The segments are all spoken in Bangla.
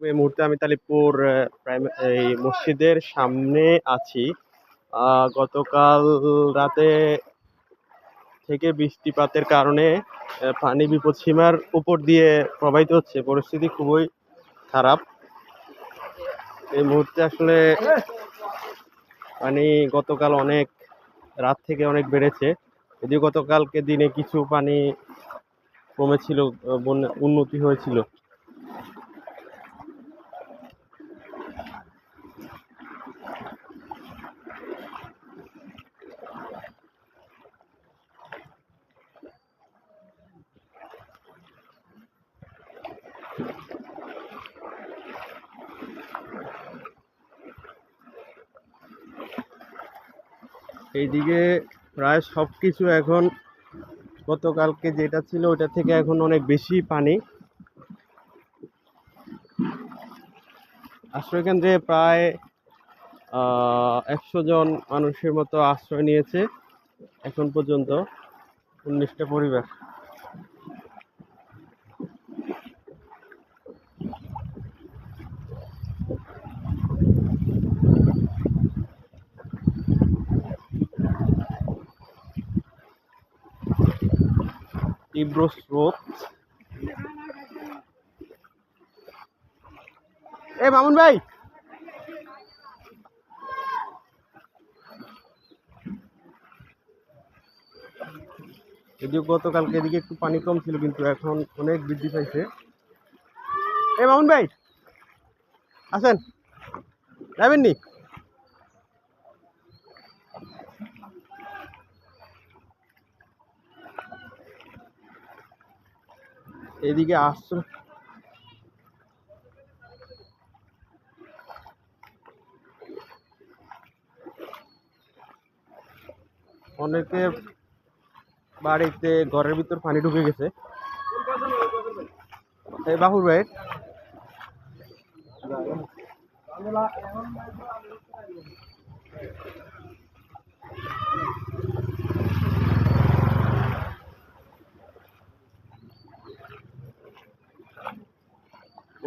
এই মুহূর্তে আমি তালিপুর এই মসজিদের সামনে আছি। গতকাল রাতে থেকে বৃষ্টিপাতের কারণে পানি বিপদসীমার উপর দিয়ে প্রবাহিত হচ্ছে। পরিস্থিতি খুবই খারাপ। এই মুহূর্তে আসলে পানি গতকাল অনেক, রাত থেকে অনেক বেড়েছে। যদিও গতকালকে দিনে কিছু পানি কমেছিল উন্নতি হয়েছিল। এইদিকে প্রায় সব কিছু এখন গতকালকে যেটা ছিল ওটা থেকে এখন অনেক বেশি পানি। আশ্রয়কেন্দ্রে প্রায় একশো জন মানুষের মতো আশ্রয় নিয়েছে এখন পর্যন্ত উনিশটা পরিবার। তীব্র স্রোত। এ, মামুন ভাই! যদিও গতকালকে এদিকে একটু পানি কম ছিল, কিন্তু এখন অনেক বৃদ্ধি পাইছে। এ, মামুন ভাই! আসেন। যাবেন এদিকে আশ্রয় অনেকে বাড়িতে ঘরের ভিতর পানি ঢুকে গেছে। বাহুর ভাই।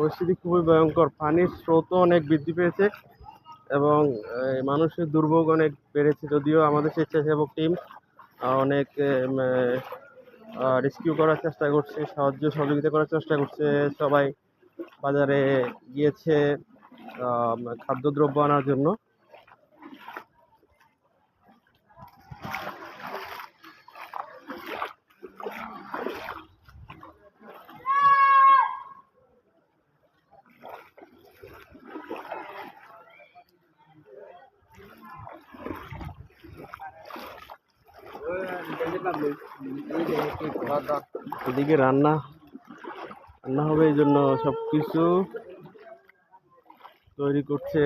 পরিস্থিতি খুবই ভয়ঙ্কর। পানির স্রোতও অনেক বৃদ্ধি পেয়েছে এবং মানুষের দুর্ভোগ অনেক বেড়েছে যদিও আমাদের স্বেচ্ছাসেবক টিম অনেক রেস্কিউ করার চেষ্টা করছে, সাহায্য সহযোগিতা করার চেষ্টা করছে। সবাই বাজারে গিয়েছে খাদ্যদ্রব্য আনার জন্য। এদিকে রান্না রান্না হবে এই জন্য সব কিছু তৈরি করছে।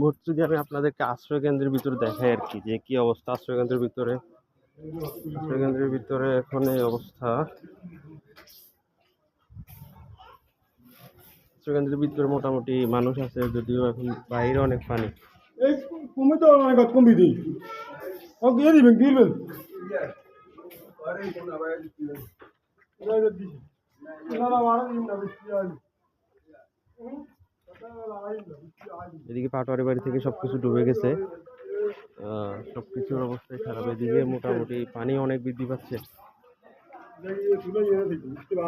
মুহূর্তে যদি আমি আপনাদেরকে আশ্রয় কেন্দ্রের ভিতরে দেখাই আর কি, যে কি অবস্থা আশ্রয় কেন্দ্রের ভিতরে। আশ্রয় কেন্দ্রের ভিতরে এখন এই অবস্থা। কেন্দ্রের ভিতরে মোটামুটি মানুষ আছে যদিও এখন বাইরে অনেক পানি। তো অনেক দিই। দিয়ে দিবেন এদিকে পাটোয়ারি বাড়ি থেকে সবকিছু ডুবে গেছে। সবকিছুর অবস্থাই খারাপ। এদিকে মোটামুটি পানি অনেক বৃদ্ধি পাচ্ছে।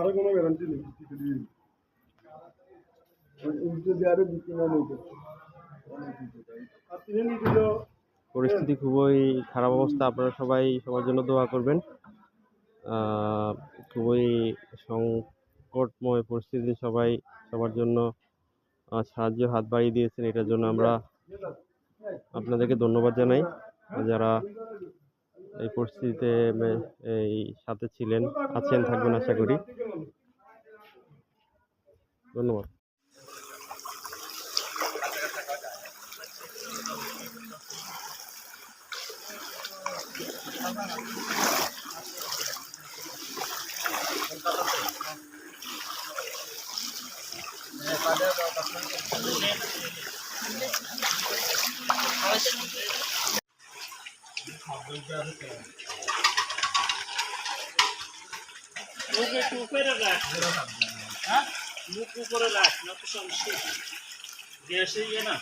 আরও কোনো গ্যারান্টি নেই। আরও নিতে পরিস্থিতি খুবই খারাপ অবস্থা আপনারা সবাই সবার জন্য দোয়া করবেন। খুবই সংকটময় পরিস্থিতি সবাই সবার জন্য সাহায্য হাত বাড়িয়ে দিয়েছেন এটার জন্য আমরা আপনাদেরকে ধন্যবাদ জানাই। যারা এই পরিস্থিতিতে এই সাথে ছিলেন আছেন থাকবেন আশা করি। ধন্যবাদ। হ্যাঁ? মুখ রাখ গ্যাসে ইয়ে না।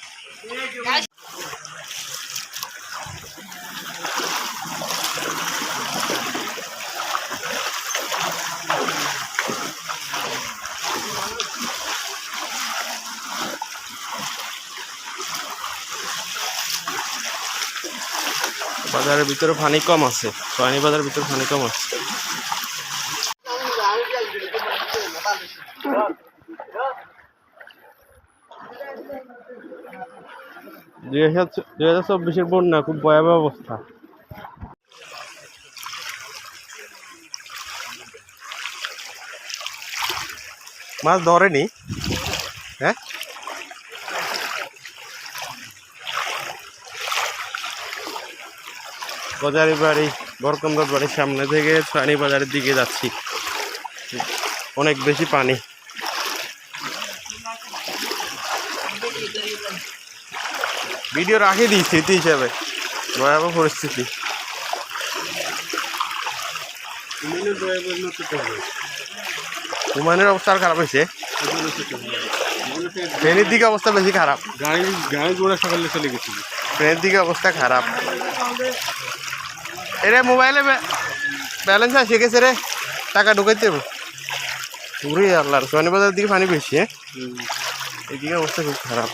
বাজারের ভিতরে পানি কম আছে, সোয়ানি বাজারের ভিতরে পানি কম আছে। দুই হাজার চব্বিশের বন্যা, খুব ভয়াবহ অবস্থা। মাছ ধরেনি? হ্যাঁ? বাজারি বাড়ি বরকন্দর বাড়ির সামনে থেকে সানি বাজারের দিকে যাচ্ছি। অনেক বেশি পানি। ভিডিও রাখে দিই স্মৃতি হিসাবে। ভয়াবহ পরিস্থিতি। হুমায়ুনের অবস্থা আর খারাপ হয়েছে। ট্রেনের দিকে অবস্থা বেশি খারাপ। গাড়ি গাড়ি ঘোড়া সকালে চলে গেছিল। ট্রেনের দিকে অবস্থা খারাপ। এরে মোবাইলে ব্যালেন্স আছে গেছে রে। টাকা ঢুকাইতে হবে। পুরো আল্লাহর সোয়ানি বাজারের দিকে পানি বেশি হ্যাঁ? এদিকে অবস্থা খুব খারাপ।